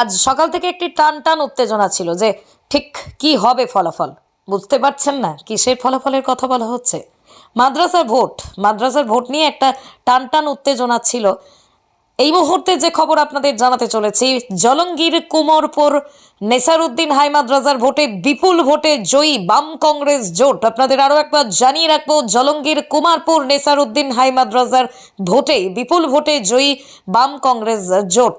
আজ সকাল থেকে একটি টান টান উত্তেজনা ছিল যে ঠিক কি হবে ফলাফল? বুঝতে পারছেন না কিসের ফলাফলের কথা বলা হচ্ছে? মাদ্রাসার ভোট মাদ্রাসার ভোট নিয়ে একটা টান টান উত্তেজনা ছিল। এই মুহূর্তে যে খবর আপনাদের জানাতে চলেছি, জলঙ্গির কুমোরপুর নেসারউদ্দিন হাই মাদ্রাসার ভোটে বিপুল ভোটে জয়ী বাম কংগ্রেস জোট। আপনাদের আরও একবার জানিয়ে রাখব, জলঙ্গির কুমারপুর নেসারউদ্দিন হাই মাদ্রাসার ভোটে বিপুল ভোটে জয়ী বাম কংগ্রেস জোট।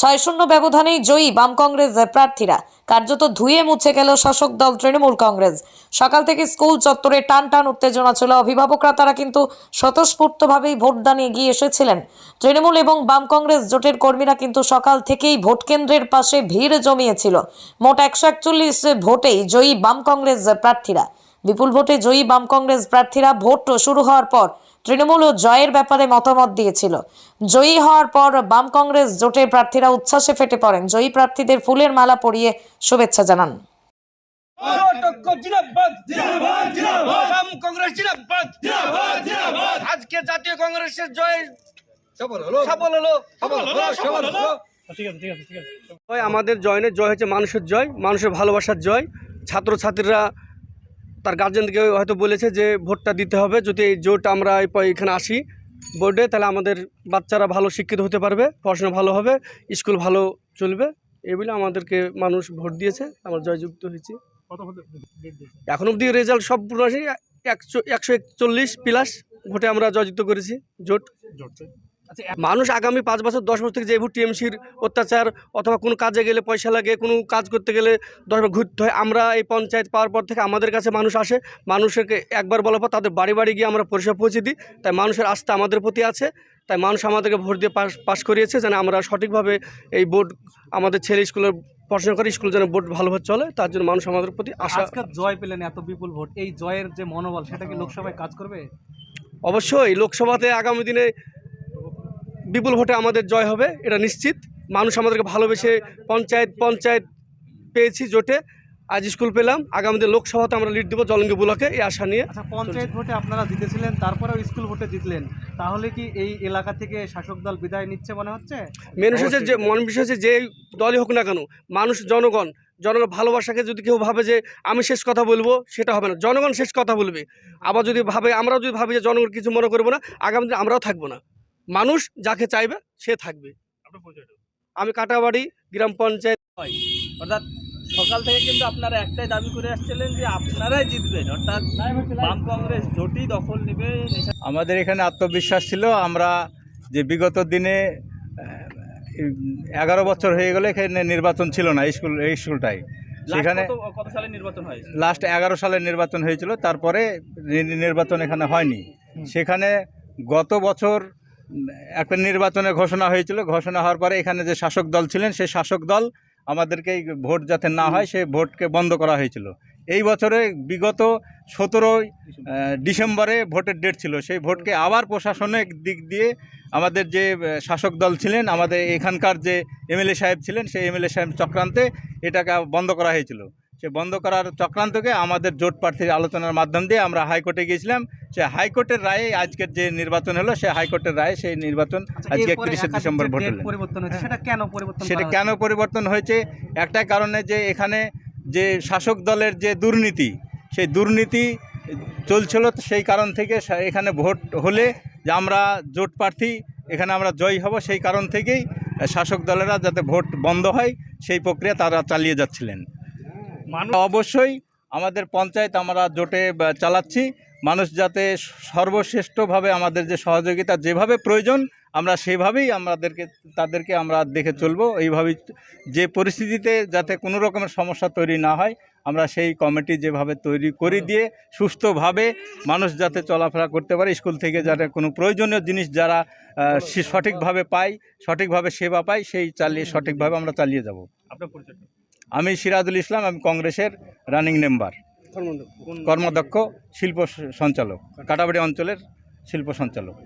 ছয় শূন্য ব্যবধানেই জয়ী বাম কংগ্রেস প্রার্থীরা। কার্যত ধুয়ে মুছে গেল শাসক দল তৃণমূল কংগ্রেস। সকাল থেকে স্কুল চত্বরে টান টান উত্তেজনা ছিল। অভিভাবকরা তারা কিন্তু স্বতঃস্ফূর্তভাবেই ভোটদানে এগিয়ে এসেছিলেন। তৃণমূল এবং বাম কংগ্রেস জোটের কর্মীরা কিন্তু সকাল থেকেই ভোট কেন্দ্রের পাশে ভিড় জমিয়েছিল। মোট একশো একচল্লিশ ভোটেই জয়ী বাম কংগ্রেস প্রার্থীরা। বিপুল ভোটে জয়ী বাম কংগ্রেস প্রার্থীরা ভোট শুরু হওয়ার পর তৃণমূল ও জয়ের ব্যাপারে মতামত দিয়েছিল। জয়ী হওয়ার পর বাম কংগ্রেস জোটের প্রার্থীরা উচ্ছ্বাসে ফেটে পড়েন। জয়ী প্রার্থীদের ফুলের মালা পরিয়ে শুভেচ্ছা জানান। আজকে জাতীয় কংগ্রেসের জয় সফল হলো। সফল হলো। আমাদের জয় নয় জয় হচ্ছে মানুষের জয় মানুষের ভালোবাসার জয়। ছাত্রছাত্রীরা তার গার্জেনকে হয়তো বলেছে যে ভোটটা দিতে হবে যদি এই জোট আমরা এখানে আসি বোর্ডে তাহলে আমাদের বাচ্চারা ভালো শিক্ষিত হতে পারবে পড়াশোনা ভালো হবে স্কুল ভালো চলবে। এই বলে আমাদেরকে মানুষ ভোট দিয়েছে আমরা জয়যুক্ত হয়েছি। এখন অবধি রেজাল্ট সব পুরো আসে একশো একশো একচল্লিশ প্লাস ভোটে আমরা জয়যুক্ত করেছি জোট। মানুষ আগামী পাঁচ বছর দশ বছর থেকে যে ভোট টিএমসির অত্যাচার অথবা কোনো কাজে গেলে পয়সা লাগে কোনো কাজ করতে গেলে দশবার ঘুরতে হয় আমরা এই পঞ্চায়েত পাওয়ার পর থেকে আমাদের কাছে মানুষ আসে মানুষকে একবার বলার পর তাদের বাড়ি বাড়ি গিয়ে আমরা পরিষেবা পৌঁছে দিই। তাই মানুষের আস্থা আমাদের প্রতি আছে তাই মানুষ আমাদেরকে ভোট দিয়ে পাস পাশ করিয়েছে যেন আমরা সঠিকভাবে এই বোর্ড আমাদের ছেলে স্কুলের পড়াশোনা করে স্কুল যেন বোর্ড ভালোভাবে চলে তার জন্য মানুষ আমাদের প্রতি আশা জয় পেলেন এত বিপুল ভোট এই জয়ের যে মনোবল সেটা কি লোকসভায় কাজ করবে? অবশ্যই লোকসভাতে আগামী দিনে বিপুল ভোটে আমাদের জয় হবে এটা নিশ্চিত। মানুষ আমাদেরকে ভালোবেসে পঞ্চায়েত পঞ্চায়েত পেয়েছি জোটে। আজ স্কুল পেলাম আগামীতে লোকসভাতে আমরা লিড দেবো জলঙ্গি ব্লকে এই আশা নিয়ে। আচ্ছা পঞ্চায়েত ভোটে আপনারা জিতেছিলেন তারপরেও স্কুল ভোটে জিতলেন। তাহলে কি এই এলাকা থেকে শাসক দল বিদায় নিচ্ছে মনে হচ্ছে? মেন হচ্ছে যে মন বিষয় হচ্ছে যে দলই হোক না কেন মানুষ জনগণ জনগণ ভালোবাসাকে যদি কেউ ভাবে যে আমি শেষ কথা বলব সেটা হবে না। জনগণ শেষ কথা বলবে। আবার যদি ভাবে আমরাও যদি ভাবি যে জনগণ কিছু মনে করব না আগামী দিনে আমরাও থাকব না। মানুষ যাকে চাইবে সে থাকবে। আমি কাটাবাড়ি গ্রাম পঞ্চায়েত। অর্থাৎ সকাল থেকে কিন্তু আপনারা একটাই দাবি করে আসছিলেন যে আপনারাই জিতবেন। অর্থাৎ বাম কংগ্রেস জোটই দখল নেবে। আমাদের এখানে আত্মবিশ্বাস ছিল। আমরা যে বিগত দিনে এগারো বছর হয়ে গেলে এখানে নির্বাচন ছিল না স্কুল এই স্কুলটাই সেখানে কত সালে নির্বাচন হয়? লাস্ট এগারো সালে নির্বাচন হয়েছিল। তারপরে নির্বাচন এখানে হয়নি। সেখানে গত বছর একটা নির্বাচনের ঘোষণা হয়েছিল। ঘোষণা হওয়ার পরে এখানে যে শাসক দল ছিলেন, সেই শাসক দল আমাদেরকে ভোট যাতে না হয়, সেই ভোটকে বন্ধ করা হয়েছিল। এই বছরে বিগত সতেরোই ডিসেম্বরে ভোটের ডেট ছিল। সেই ভোটকে আবার প্রশাসনিক দিক দিয়ে আমাদের যে শাসক দল ছিলেন, আমাদের এখানকার যে এমএলএ সাহেব ছিলেন, সেই এমএলএ সাহেব চক্রান্তে এটাকে বন্ধ করা হয়েছিল। সে বন্ধ করার চক্রান্তকে আমাদের জোট প্রার্থীর আলোচনার মাধ্যম দিয়ে আমরা হাইকোর্টে গিয়েছিলাম। সে হাইকোর্টের রায়ে আজকের যে নির্বাচন হলো সে হাইকোর্টের রায়ে সেই নির্বাচন আচ্ছা, আজকে একত্রিশে ডিসেম্বর ভোট হয়েছে সেটা কেন পরিবর্তন সেটা কেন পরিবর্তন হয়েছে? একটাই কারণে যে এখানে যে শাসক দলের যে দুর্নীতি সেই দুর্নীতি চলছিল সেই কারণ থেকে এখানে ভোট হলে যে আমরা জোট প্রার্থী এখানে আমরা জয়ী হব সেই কারণ থেকেই শাসক দলেরা যাতে ভোট বন্ধ হয় সেই প্রক্রিয়া তারা চালিয়ে যাচ্ছিলেন। মানুষ অবশ্যই আমাদের পঞ্চায়েত আমরা জোটে চালাচ্ছি। মানুষ যাতে সর্বশ্রেষ্ঠভাবে আমাদের যে সহযোগিতা যেভাবে প্রয়োজন, আমরা সেভাবেই আমাদেরকে, তাদেরকে আমরা দেখে চলবো। এইভাবেই যে পরিস্থিতিতে যাতে কোনো রকমের সমস্যা তৈরি না হয়, আমরা সেই কমিটি যেভাবে তৈরি করে দিয়ে সুস্থভাবে মানুষ যাতে চলাফেরা করতে পারে, স্কুল থেকে যাতে কোনো প্রয়োজনীয় জিনিস যারা সঠিকভাবে পায়, সঠিকভাবে সেবা পায়, সেই চালিয়ে, সঠিকভাবে আমরা চালিয়ে যাব। আপনার পরিচয়টা? আমি সিরাজুল ইসলাম আমি কংগ্রেসের রানিং মেম্বার কর্মাধ্যক্ষ শিল্প সঞ্চালক। কাটাবাড়ি অঞ্চলের শিল্প সঞ্চালক।